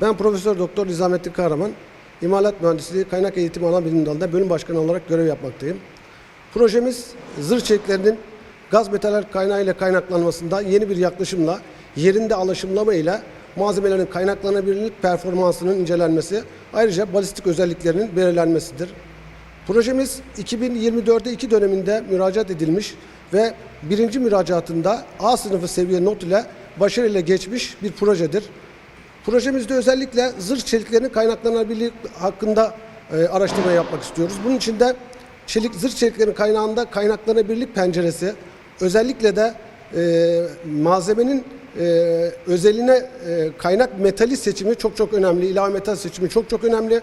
Ben Profesör Doktor Nizamettin Kahraman, İmalat Mühendisliği Kaynak Eğitimi Ana Bilim Dalı'nda bölüm başkanı olarak görev yapmaktayım. Projemiz zırh çeliklerinin gaz metaller kaynağı ile kaynaklanmasında yeni bir yaklaşımla yerinde alaşımlama ile malzemelerin kaynaklanabilirlik performansının incelenmesi, ayrıca balistik özelliklerinin belirlenmesidir. Projemiz 2024'de iki döneminde müracaat edilmiş ve birinci müracaatında A sınıfı seviye not ile başarıyla geçmiş bir projedir. Projemizde özellikle zırh çeliklerinin kaynaklanabilirliği hakkında e, araştırma yapmak istiyoruz. Bunun için de çelik, zırh çeliklerin kaynağında kaynaklanabilirlik penceresi, özellikle de e, malzemenin e, özeline e, kaynak metali seçimi çok çok önemli, ilave metal seçimi çok çok önemli.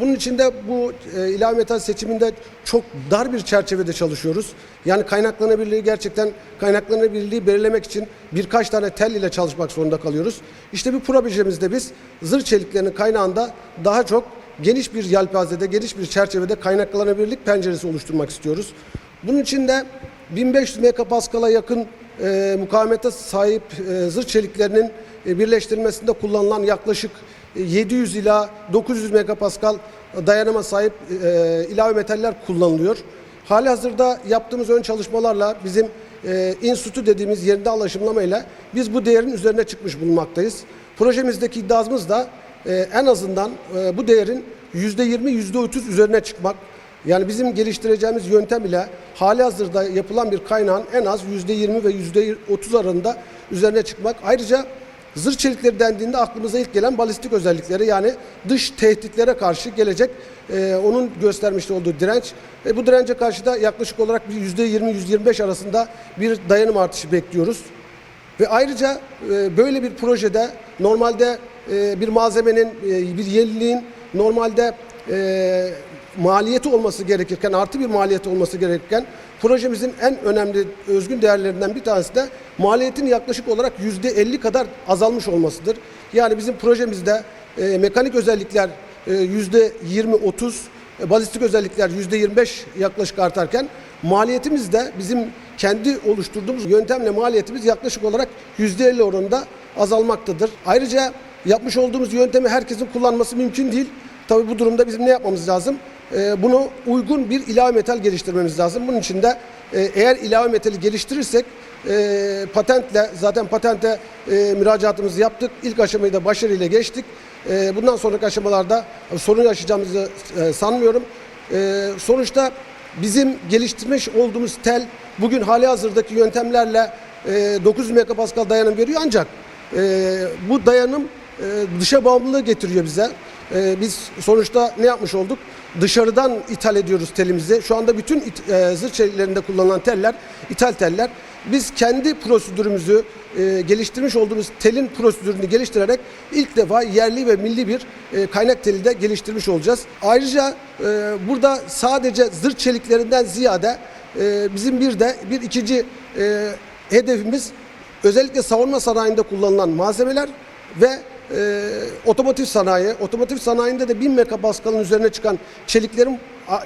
Bunun için de bu e, ilave metal seçiminde çok dar bir çerçevede çalışıyoruz. Yani kaynaklanabilirliği gerçekten kaynaklanabilirliği belirlemek için birkaç tane tel ile çalışmak zorunda kalıyoruz. İşte bu projemizde biz zırh çeliklerinin kaynağında daha çok geniş bir yelpazede, geniş bir çerçevede kaynaklanabilirlik penceresi oluşturmak istiyoruz. Bunun için de 1500 MPa's yakın e, mukavemete sahip e, zırh çeliklerinin e, birleştirilmesinde kullanılan yaklaşık 700 ila 900 megapascal dayanıma sahip e, ilave metaller kullanılıyor. Hali hazırda yaptığımız ön çalışmalarla bizim e, institü dediğimiz yerinde alaşımlamayla biz bu değerin üzerine çıkmış bulunmaktayız. Projemizdeki iddiamız da e, en azından e, bu değerin %20 %30 üzerine çıkmak. Yani bizim geliştireceğimiz yöntem ile hali hazırda yapılan bir kaynağın en az %20 ve %30 arasında üzerine çıkmak. Ayrıca zırh çelikleri dendiğinde aklımıza ilk gelen balistik özellikleri yani dış tehditlere karşı gelecek e, onun göstermiş olduğu direnç. E, bu dirence karşı da yaklaşık olarak bir %20-%25 arasında bir dayanım artışı bekliyoruz. Ve ayrıca e, böyle bir projede normalde e, bir malzemenin, e, bir yeniliğin normalde e, maliyeti olması gerekirken, artı bir maliyeti olması gerekirken projemizin en önemli özgün değerlerinden bir tanesi de maliyetin yaklaşık olarak yüzde 50 kadar azalmış olmasıdır. Yani bizim projemizde e, mekanik özellikler e, yüzde 20-30, e, balistik özellikler yüzde 25 yaklaşık artarken maliyetimiz de bizim kendi oluşturduğumuz yöntemle maliyetimiz yaklaşık olarak yüzde 50 oranında azalmaktadır. Ayrıca yapmış olduğumuz yöntemi herkesin kullanması mümkün değil. Tabii bu durumda bizim ne yapmamız lazım? Ee, bunu uygun bir ilave metal geliştirmemiz lazım. Bunun için de e, eğer ilave metali geliştirirsek e, patentle zaten patente e, müracaatımızı yaptık. İlk aşamayı da başarıyla geçtik. E, bundan sonraki aşamalarda sorun yaşayacağımızı sanmıyorum. Sonuçta bizim geliştirmiş olduğumuz tel bugün hali hazırdaki yöntemlerle e, 900 MPa dayanım veriyor ancak bu dayanım dışa bağımlılığı getiriyor bize. E, biz sonuçta ne yapmış olduk? Dışarıdan ithal ediyoruz telimizi. Şu anda bütün it, e, zırh çeliklerinde kullanılan teller ithal teller. Biz kendi prosedürümüzü e, geliştirmiş olduğumuz telin prosedürünü geliştirerek ilk defa yerli ve milli bir e, kaynak teli de geliştirmiş olacağız. Ayrıca e, burada sadece zırh çeliklerinden ziyade e, bizim bir de bir ikinci e, hedefimiz özellikle savunma sanayinde kullanılan malzemeler ve e, otomotiv sanayi. Otomotiv sanayinde de 1000 megapaskalın üzerine çıkan çeliklerin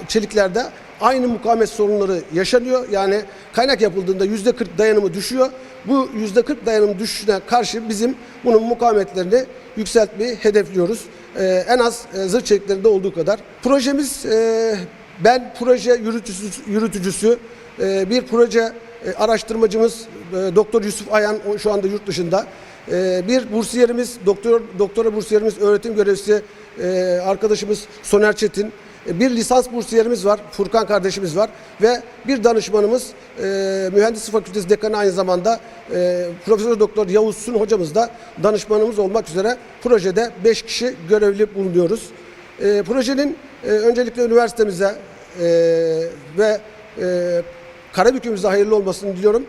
çeliklerde aynı mukavemet sorunları yaşanıyor. Yani kaynak yapıldığında %40 dayanımı düşüyor. Bu %40 dayanım düşüşüne karşı bizim bunun mukavemetlerini yükseltmeyi hedefliyoruz. E, en az e, zırh çeliklerinde olduğu kadar. Projemiz e, ben proje yürütücüsü, yürütücüsü e, bir proje e, araştırmacımız e, Doktor Yusuf Ayan şu anda yurt dışında. E, bir bursiyerimiz, doktor doktora bursiyerimiz, öğretim görevlisi arkadaşımız Soner Çetin. Bir lisans bursiyerimiz var, Furkan kardeşimiz var ve bir danışmanımız e, Mühendislik Fakültesi dekanı aynı zamanda Profesör Doktor Yavuz Sun hocamız da danışmanımız olmak üzere projede 5 kişi görevli bulunuyoruz. Projenin öncelikle üniversitemize ve e, Karabük'ümüze hayırlı olmasını diliyorum.